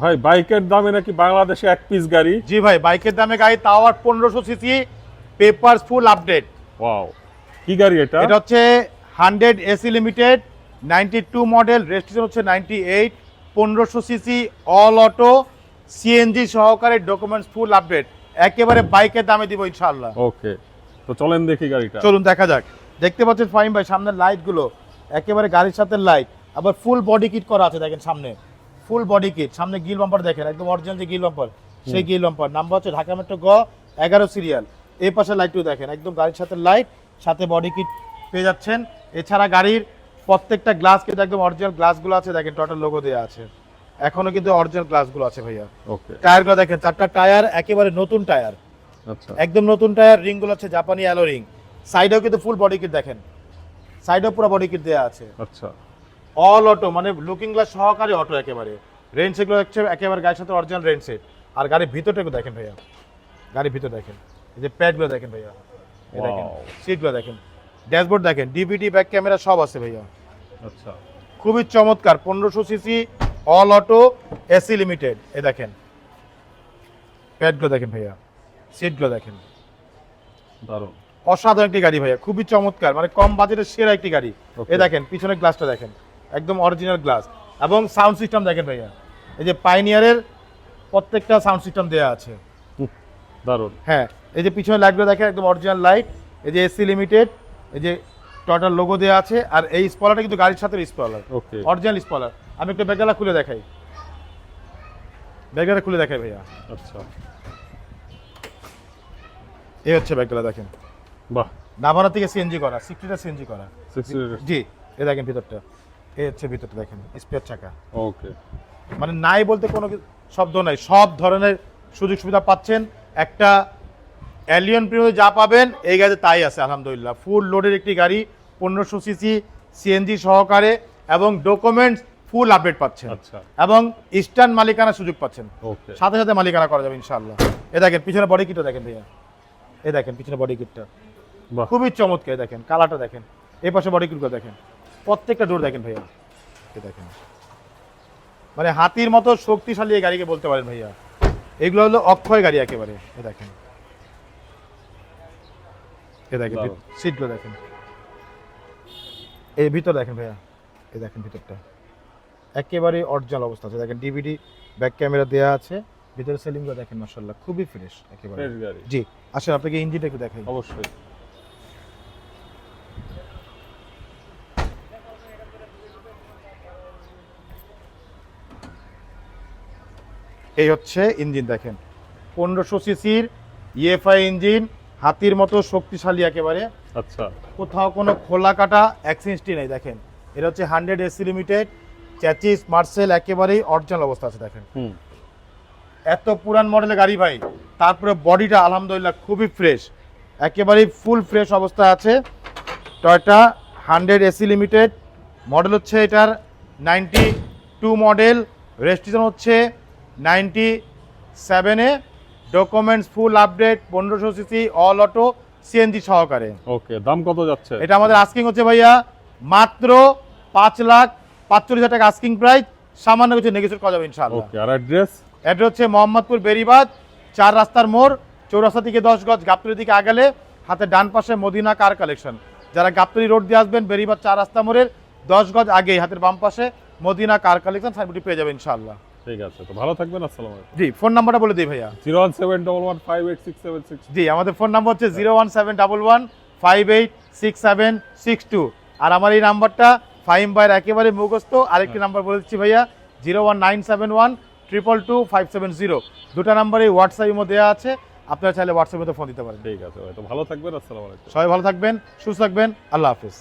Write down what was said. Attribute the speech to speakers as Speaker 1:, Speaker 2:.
Speaker 1: ভাই বাইকের দামে নাকি বাংলাদেশে এক পিস গাড়ি?
Speaker 2: জি ভাই বাইকের দামে গাড়ি তাও আর পনেরোশো CC paper full update
Speaker 1: wow কি গাড়ি এটা?
Speaker 2: এটা হচ্ছে hundred AC limited ninety two model registration হচ্ছে নাইনটি এইট পনেরোশো সিসি অল অটো সিএনজি সহকারে ডকুমেন্টস ফুল আপডেট একেবারে বাইকের দামে দিব ইনশাআল্লাহ।
Speaker 1: ওকে তো চলেন দেখি গাড়িটা।
Speaker 2: চলুন দেখা যাক। দেখতে পাচ্ছেন ফাইম ভাই সামনের লাইটগুলো একেবারে গাড়ির সাথে লাইট আবার ফুল বডি কিট করা আছে দেখেন সামনে। Full body kit. সামনে গিল বাম্পার দেখেন একদম অরিজিনাল যে গিল বাম্পার সেই গিল বাম্পার। নাম্বার হচ্ছে ঢাকা মেট্রো গ এগারো সিরিয়াল এই পাশে লাইটটিও দেখেন একদম গাড়ির সাথে লাইট সাথে বডি কিট পেয়ে যাচ্ছেন। এছাড়া গাড়ির প্রত্যেকটা গ্লাস কিন্তু একদম অরিজিনাল গ্লাসগুলো আছে দেখেন টোটাল লোগো দেওয়া আছে। এখনও কিন্তু অরিজিনাল গ্লাসগুলো আছে ভাইয়া।
Speaker 1: ওকে
Speaker 2: টায়ারগুলো দেখেন চারটা টায়ার একেবারে নতুন টায়ার
Speaker 1: আচ্ছা।
Speaker 2: একদম নতুন টায়ার রিংগুলো হচ্ছে জাপানি অ্যালো রিং সাইডেও কিন্তু ফুল বডি কিট দেখেন। সাইডেও পুরো বডি কিট দেওয়া আছে।
Speaker 1: আচ্ছা।
Speaker 2: অল অটো মানে লুকিং গ্লাস সহকারে অটো একেবারে। রেঞ্জ এগুলো হচ্ছে একেবারে গাড়ির সাথে অরিজিনাল রেঞ্জ সেট আর গাড়ির ভিতরটা একটু দেখেন ভাইয়া। গাড়ির ভিতর দেখেন। এই যে প্যাডগুলো দেখেন ভাইয়া। এই দেখেন সিটগুলো দেখেন। ড্যাশবোর্ড দেখেন ডিভিডি ব্যাক ক্যামেরা সব আছে ভাইয়া।
Speaker 1: আচ্ছা।
Speaker 2: খুবই চমৎকার পনেরোশো CC all auto AC limited এ দেখেন। প্যাডগুলো দেখেন ভাইয়া। সিটগুলো দেখেন।
Speaker 1: দারুণ।
Speaker 2: অসাধারণ একটি গাড়ি ভাইয়া। খুবই চমৎকার মানে কম বাজেটের সেরা একটি গাড়ি। এ দেখেন পিছনের গ্লাসটা দেখেন। একদম অরিজিনাল গ্লাস এবং সাউন্ড সিস্টেম দেখেন ভাইয়া এই যে পাইনিয়ারের প্রত্যেকটা সাউন্ড সিস্টেম দেওয়া আছে।
Speaker 1: দারুণ।
Speaker 2: হ্যাঁ এই যে পিছনের লাইটগুলো দেখেন একদম অরিজিনাল লাইট এই যে এসি লিমিটেড এই যে টোটাল লোগো দেওয়া আছে আর এই স্পলারটা কিন্তু গাড়ির সাথে স্পলার
Speaker 1: ওকে
Speaker 2: অরিজিনাল স্পলার আমি একটু ব্যাগেলা খুলে দেখাই। ব্যাগেলা খুলে দেখাই ভাইয়া।
Speaker 1: আচ্ছা।
Speaker 2: এই হচ্ছে ব্যাগগুলো দেখেন।
Speaker 1: বাহ।
Speaker 2: নাভানা থেকে সিএনজি করা সিক্সটিটা সিএনজি করা। জি এ দেখেন ভিতরটা। এই হচ্ছে ভিতরটা দেখেন স্পেয়ার চাকা।
Speaker 1: ওকে
Speaker 2: মানে নাই বলতে কোনো শব্দ নাই। সব ধরনের সুযোগ সুবিধা পাচ্ছেন। একটা অ্যালিয়ন প্রিমিয়ামে যা পাবেন এই গাড়িতে তাই আছে আলহামদুলিল্লাহ। ফুল লোডের একটি গাড়ি পনেরোশো সিসি সিএনজি সহকারে এবং ডকুমেন্টস ফুল আপডেট পাচ্ছেন।
Speaker 1: আচ্ছা।
Speaker 2: এবং ইস্টার্ন মালিকানা সুযোগ পাচ্ছেন।
Speaker 1: ওকে
Speaker 2: সাথে সাথে মালিকানা করা যাবে ইনশাআল্লাহ। এ দেখেন পিছনে বডি কিটটা দেখেন ভাইয়া। এ দেখেন পিছনে বডি কিটটা
Speaker 1: বাহ।
Speaker 2: খুবই চমৎকার দেখেন কালারটা দেখেন। এই পাশে বডি কিটগুলো দেখেন। প্রত্যেকটা ডোর দেখেন ভাইয়া। দেখেন? মানে হাতির মতো শক্তিশালী এই গাড়িকে বলতে পারেন ভাইয়া। এগুলো হলো অক্ষয় গাড়ি একেবারে এ দেখেন। এ দেখেন সিটগুলো দেখেন। এই ভিতর দেখেন ভাইয়া এই দেখেন ভিতরটা। একেবারে অরিজিনাল অবস্থা আছে। দেখেন ডিভিডি ব্যাক ক্যামেরা দেওয়া আছে। ভিতরে সেলিংগুলো দেখেন মাসাল্লাহ খুবই ফ্রেশ একেবারে। জি আসেন আপনাকে ইঞ্জিনটা একটু দেখাই।
Speaker 1: অবশ্যই।
Speaker 2: এই হচ্ছে ইঞ্জিন দেখেন। পনেরোশো সিসির ইএফআই ইঞ্জিন হাতির মতো শক্তিশালী একেবারে।
Speaker 1: আচ্ছা।
Speaker 2: কোথাও কোনো খোলা কাটা অ্যাক্সিডেন্টই নেই দেখেন। এটা হচ্ছে হান্ড্রেড এসি লিমিটেড চ্যাচিস মার্সেল একেবারেই অরিজিনাল অবস্থা আছে দেখেন। এত পুরান মডেলের গাড়ি ভাই তারপরে বডিটা আলহামদুলিল্লাহ খুবই ফ্রেশ একেবারেই ফুল ফ্রেশ অবস্থা আছে। Toyota hundred AC limited model হচ্ছে এটার নাইনটি টু মডেল রেজিস্ট্রেশন হচ্ছে নাইনটি সেভেনে ডকুমেন্টস ফুল আপডেট পনেরোশো সিসি অল অটো সিএনজি সহকারে।
Speaker 1: ওকে দাম কত যাচ্ছে?
Speaker 2: এটা আমাদের আস্কিং হচ্ছে ভাইয়া মাত্র পাঁচ লাখ পাঁচচল্লিশ হাজার টাকা আস্কিং প্রাইস সামান্য কিছু নেগেশন করা যাবে ইনশাআল্লাহ।
Speaker 1: ওকে আর অ্যাড্রেস
Speaker 2: অ্যাড্রেস হচ্ছে মোহাম্মদপুর বেরিবাদ চার রাস্তার মোড় চৌরাস্তা থেকে দশ গজ গাবতলির দিকে আগালে হাতে ডান পাশে মদিনা কার কালেকশন যারা গাবতলি রোড দিয়ে আসবেন বেরিবাদ চার রাস্তা মোড়ের দশ গজ আগেই হাতের বাম পাশে মদিনা কার কালেকশন সাইনবোর্ডটি পেয়ে যাবেন ইনশাআল্লাহ।
Speaker 1: ঠিক আছে তো ভালো থাকবেন আসসালামু আলাইকুম।
Speaker 2: জি ফোন নাম্বারটা বলে দিই ভাইয়া।
Speaker 1: Zero one seven double one five eight six seven six.
Speaker 2: জি আমাদের ফোন নাম্বার হচ্ছে zero one seven double one five eight six seven six two. আর আমার এই নাম্বারটা ফাইম বাইর একেবারে মুখস্থ। আরেকটি নাম্বার বলে দিচ্ছি ভাইয়া zero one nine seven one triple two five seven zero. দুটো নাম্বারে হোয়াটসঅ্যাপ ইমো দেওয়া আছে আপনারা চাইলে হোয়াটসঅ্যাপে ফোন দিতে পারেন।
Speaker 1: ঠিক আছে ভাই তো ভালো থাকবেন আসসালামু আলাইকুম।
Speaker 2: সবাই ভালো থাকবেন সুস্থ থাকবেন আল্লাহ হাফিজ।